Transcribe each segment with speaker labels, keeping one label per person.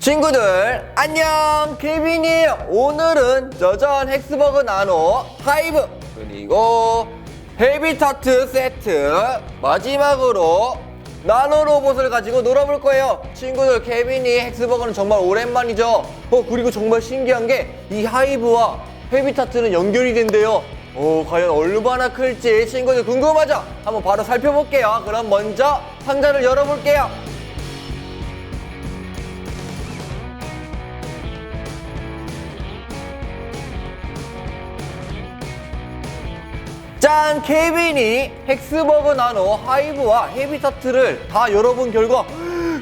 Speaker 1: 친구들 안녕! 케빈이에요 오늘은 저전 헥스버그 나노 하이브 그리고 헤비타트 세트 마지막으로 나노 로봇을 가지고 놀아볼 거예요. 친구들 케빈이 헥스버그는 정말 오랜만이죠? 어 그리고 정말 신기한 게 이 하이브와 헤비타트는 연결이 된대요. 어 과연 얼마나 클지? 친구들 궁금하죠? 한번 바로 살펴볼게요. 그럼 먼저 상자를 열어볼게요 짠! 케빈이 헥스버그 나노 하이브와 헤비타트를 다 열어본 결과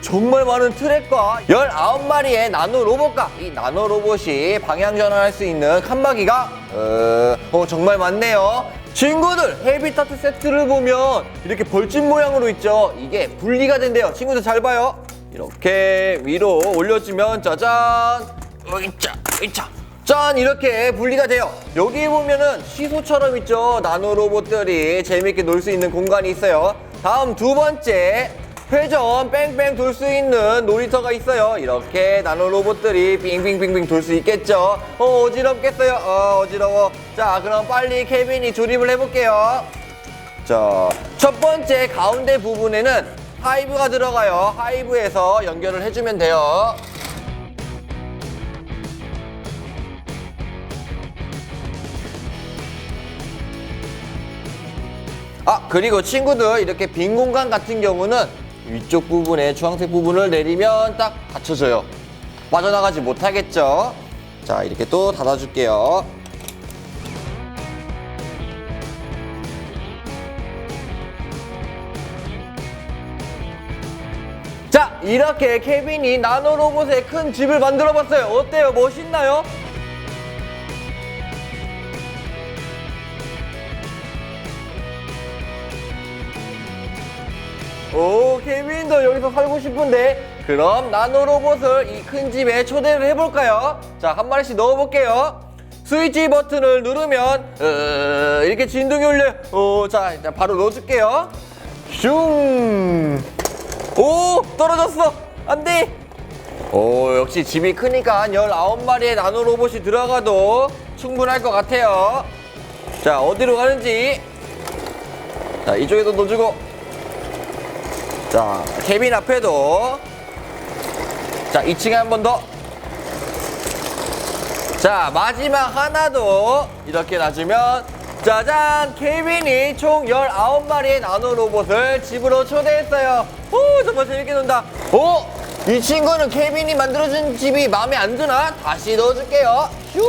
Speaker 1: 정말 많은 트랙과 19마리의 나노 로봇과 이 나노 로봇이 방향 전환할 수 있는 칸막이가 어, 어, 정말 많네요. 친구들 헤비타트 세트를 보면 이렇게 벌집 모양으로 있죠. 이게 분리가 된대요. 친구들 잘 봐요. 이렇게 위로 올려주면 짜잔 으이짜 으이짜 짠 이렇게 분리가 돼요. 여기 보면은 시소처럼 있죠. 나노 로봇들이 재밌게 놀 수 있는 공간이 있어요. 다음 두 번째 회전 뺑뺑 돌 수 있는 놀이터가 있어요. 이렇게 나노 로봇들이 빙빙빙빙 돌 수 있겠죠. 어 어지럽겠어요. 어 어지러워. 자 그럼 빨리 케빈이 조립을 해볼게요. 자, 첫 번째 가운데 부분에는 하이브가 들어가요. 하이브에서 연결을 해주면 돼요. 아, 그리고 친구들 이렇게 빈 공간 같은 경우는 위쪽 부분에 주황색 부분을 내리면 딱 닫혀져요. 빠져나가지 못하겠죠? 자, 이렇게 또 닫아줄게요. 자, 이렇게 케빈이 나노 로봇의 큰 집을 만들어 봤어요. 어때요? 멋있나요? 오, 케빈도 여기서 살고 싶은데 그럼 나노 로봇을 이 큰 집에 초대를 해볼까요? 자, 한 마리씩 넣어볼게요. 스위치 버튼을 누르면 어, 이렇게 진동이 울려요. 오, 자, 일단 바로 넣어줄게요. 슝! 오 떨어졌어 안 돼 오 역시 집이 크니까 19마리의 나노 로봇이 들어가도 충분할 것 같아요 자 어디로 가는지 자 이쪽에도 넣어주고 자 케빈 앞에도. 자 2층에 한 번 더. 자 마지막 하나도 이렇게 놔주면 짜잔! 케빈이 총 19마리의 나노 로봇을 집으로 초대했어요. 오 정말 재밌게 논다. 오! 이 친구는 케빈이 만들어준 집이 마음에 안 드나? 다시 넣어줄게요. 휴!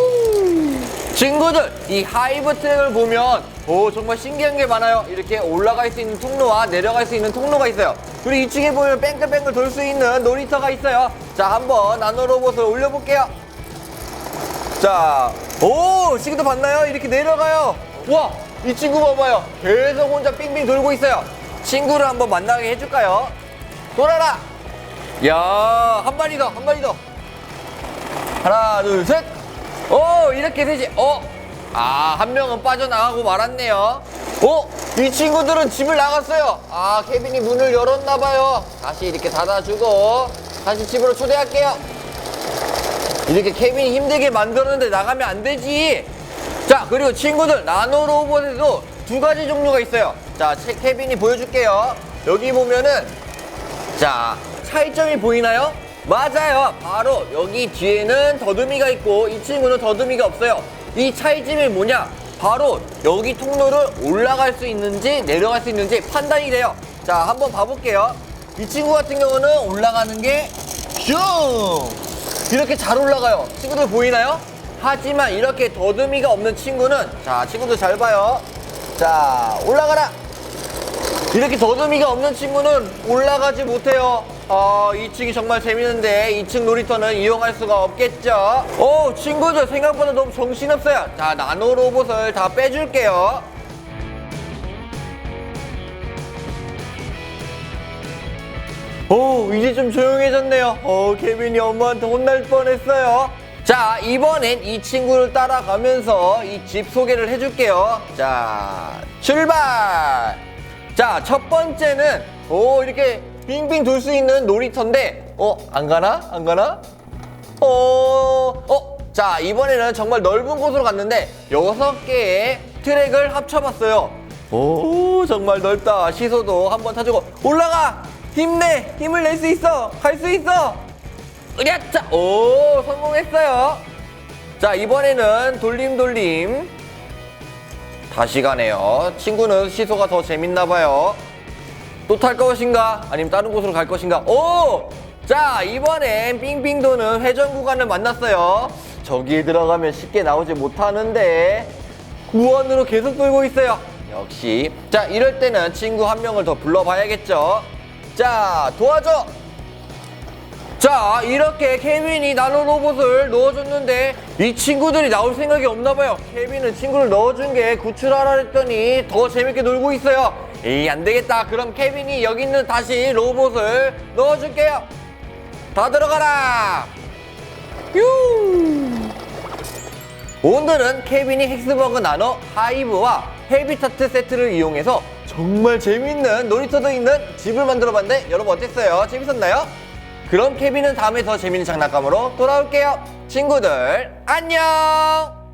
Speaker 1: 친구들 이 하이브 트랙을 보면 오 정말 신기한 게 많아요. 이렇게 올라갈 수 있는 통로와 내려갈 수 있는 통로가 있어요 그리고 2층에 보면 뺑글뺑글 돌 수 있는 놀이터가 있어요 자 한번 나노 로봇을 올려볼게요 자, 오, 친구도 봤나요? 이렇게 내려가요. 와, 이 친구 봐봐요. 계속 혼자 빙빙 돌고 있어요. 친구를 한번 만나게 해줄까요? 돌아라! 야, 한 마리 더, 한 마리 더. 하나, 둘, 셋. 오, 이렇게 되지. 어, 아, 한 명은 빠져나가고 말았네요. 어, 이 친구들은 집을 나갔어요. 아, 케빈이 문을 열었나봐요. 다시 이렇게 닫아주고, 다시 집으로 초대할게요. 이렇게 케빈이 힘들게 만들었는데 나가면 안 되지. 자, 그리고 친구들, 나노 로봇에도 두 가지 종류가 있어요. 자, 채- 케빈이 보여줄게요. 여기 보면은, 자, 차이점이 보이나요? 맞아요. 바로 여기 뒤에는 더듬이가 있고, 이 친구는 더듬이가 없어요. 이 차이점이 뭐냐? 바로 여기 통로를 올라갈 수 있는지 내려갈 수 있는지 판단이 돼요. 자, 한번 봐볼게요. 이 친구 같은 경우는 올라가는 게 슝! 이렇게 잘 올라가요. 친구들 보이나요? 하지만 이렇게 더듬이가 없는 친구는 자 친구들 잘 봐요. 자 올라가라. 이렇게 더듬이가 없는 친구는 올라가지 못해요. 아 2층이 정말 재밌는데 2층 놀이터는 이용할 수가 없겠죠. 오 친구들 생각보다 너무 정신없어요. 자 나노 로봇을 다 빼줄게요. 오, 이제 좀 조용해졌네요. 어, 케빈이 엄마한테 혼날 뻔했어요. 자, 이번엔 이 친구를 따라가면서 이 집 소개를 해줄게요. 자, 출발! 자, 첫 번째는, 오, 이렇게 빙빙 돌 수 있는 놀이터인데, 어, 안 가나? 안 가나? 어, 어, 자, 이번에는 정말 넓은 곳으로 갔는데, 여섯 개의 트랙을 합쳐봤어요. 오, 정말 넓다. 시소도 한번 타주고, 올라가! 힘내! 힘을 낼 수 있어! 갈 수 있어! 으랴차! 오, 성공했어요. 자, 이번에는 돌림, 돌림. 다시 가네요. 친구는 시소가 더 재밌나 봐요. 또 탈 것인가? 아니면 다른 곳으로 갈 것인가? 오! 자, 이번엔 빙빙 도는 회전 구간을 만났어요. 저기에 들어가면 쉽게 나오지 못하는데, 무한으로 계속 돌고 있어요. 역시. 자, 이럴 때는 친구 한 명을 더 불러봐야겠죠. 자, 도와줘! 자, 이렇게 케빈이 나노 로봇을 넣어줬는데, 이 친구들이 나올 생각이 없나 봐요. 케빈은 친구를 넣어준 게 구출하라 했더니 더 재밌게 놀고 있어요. 에이, 안 되겠다. 그럼 케빈이 여기 있는 다시 로봇을 넣어줄게요. 다 들어가라! 유! 오늘은 케빈이 헥스버그 나노 하이브와 헤비타트 세트를 이용해서 정말 재밌는 놀이터도 있는 집을 만들어 봤는데 여러분 어땠어요? 재밌었나요? 그럼 케빈은 다음에 더 재밌는 장난감으로 돌아올게요. 친구들, 안녕!